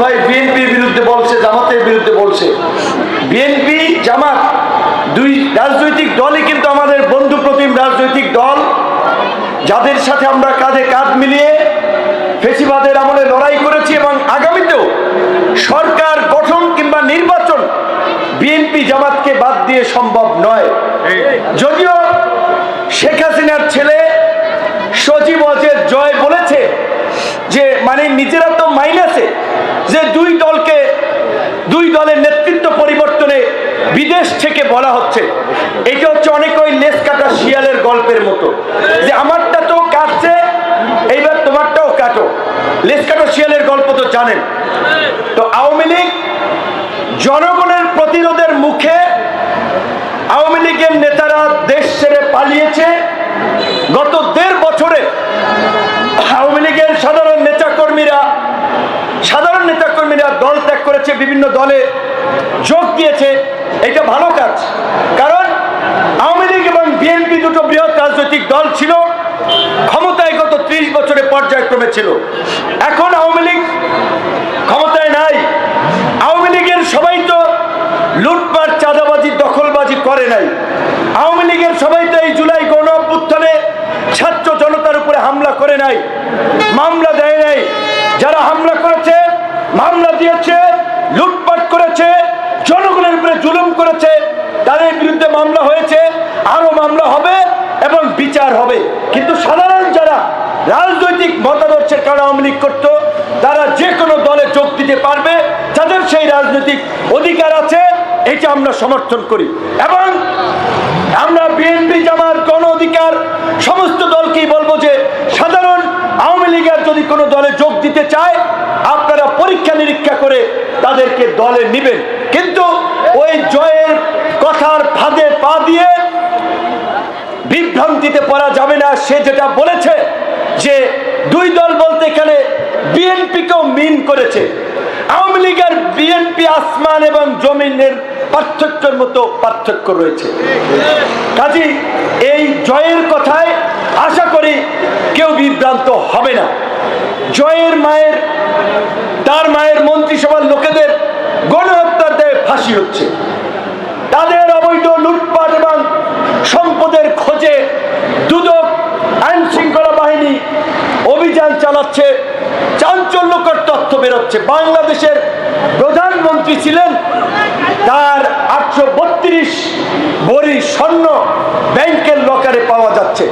ভাই বিএনপির বিরুদ্ধে বলছে জামাতের বিরুদ্ধে বলছে। বিএনপি জামাত দুই রাজনৈতিক দলই কিন্তু আমাদের বন্ধু প্রতিম রাজনৈতিক দল যাদের সাথে আমরা কাঁধে কাঁধ মিলিয়ে ফেসিবাদের আমলে লড়াই করেছি এবং আগামীতেও সরকার গঠন কিংবা নির্বাচন বিএনপি জামাতকে বাদ দিয়ে সম্ভব নয়। যদিও মানে নিজেরা তো মাইনাসে যে দুই দলকে, দুই দলের নেতৃত্ব পরিবর্তনে বিদেশ থেকে বলা হচ্ছে। এটা হচ্ছে অনেক ওই লেস কাটা শিয়ালের গল্পের মতো। যে আমারটা তো কাটছে, এইবার তোমারটাও কাটো। লেস কাটা শিয়ালের গল্প তো জানেন। তো আওয়ামী লীগ জনগণের প্রতিরোধের মুখে আওয়ামী লীগের নেতারা দেশ ছেড়ে পালিয়েছে। গত বিভিন্ন দলে যোগ দিয়েছে, এটা ভালো কাজ। কারণ আওয়ামী লীগ এবং বিএনপি দুটো বৃহৎ রাজনৈতিক দল ছিল, ক্ষমতায় গত ত্রিশ বছরে পর্যায়ক্রমে ছিল। এখন আওয়ামী লীগ ক্ষমতায় নাই। আওয়ামী লীগের সবাই তো লুটপাট, চাঁদাবাজি, দখলবাজি করে নাই। আওয়ামী লীগের সবাই তো এই জুলাই গণ অভ্যুত্থানে ছাত্র জনতার উপরে হামলা করে নাই, মামলা দেয় নাই। যারা হামলা করেছে, মামলা দিয়েছে উপরে জুলুম করেছে, তাদের বিরুদ্ধে মামলা হয়েছে, আরও মামলা হবে এবং বিচার হবে। কিন্তু সাধারণ যারা রাজনৈতিক মতাদর্শের কারণে আওয়ামী লীগ করতো, তারা যে কোনো দলে যোগ দিতে পারবে, যাদের সেই রাজনৈতিক অধিকার আছে, এটা আমরা সমর্থন করি। এবং আমরা বিএনপি জামার গণ অধিকার সমস্ত দলকেই বলব যে, সাধারণ আওয়ামী লীগের যদি কোনো দলে যোগ দিতে চায়, আপনারা পরীক্ষা নিরীক্ষা করে তাদেরকে দলে নেবেন। কিন্তু ওই জয়ের কথার ফাঁদে পা দিয়ে বিভ্রান্তিতে পড়া যাবে না। সে যেটা বলেছে যে দুই দল বলতে এখানে বিএনপিকেও মিন করেছে। আওয়ামী লীগের বিএনপি আসমান এবং জমিনের পার্থক্যের মতো পার্থক্য রয়েছে। কাজী, এই জয়ের কথায় আশা করি কেউ বিভ্রান্ত হবে না। জয়ের মায়ের, তার মায়ের মন্ত্রিসভার লোকেদের গণহত্যার দেয় ফাঁসি হচ্ছে। চালাচ্ছে, চাঞ্চল্যকর তথ্য বেরোচ্ছে। বাংলাদেশের প্রধানমন্ত্রী ছিলেন তার আটশো বত্রিশ ভরি স্বর্ণ ব্যাংকের লকারে পাওয়া যাচ্ছে।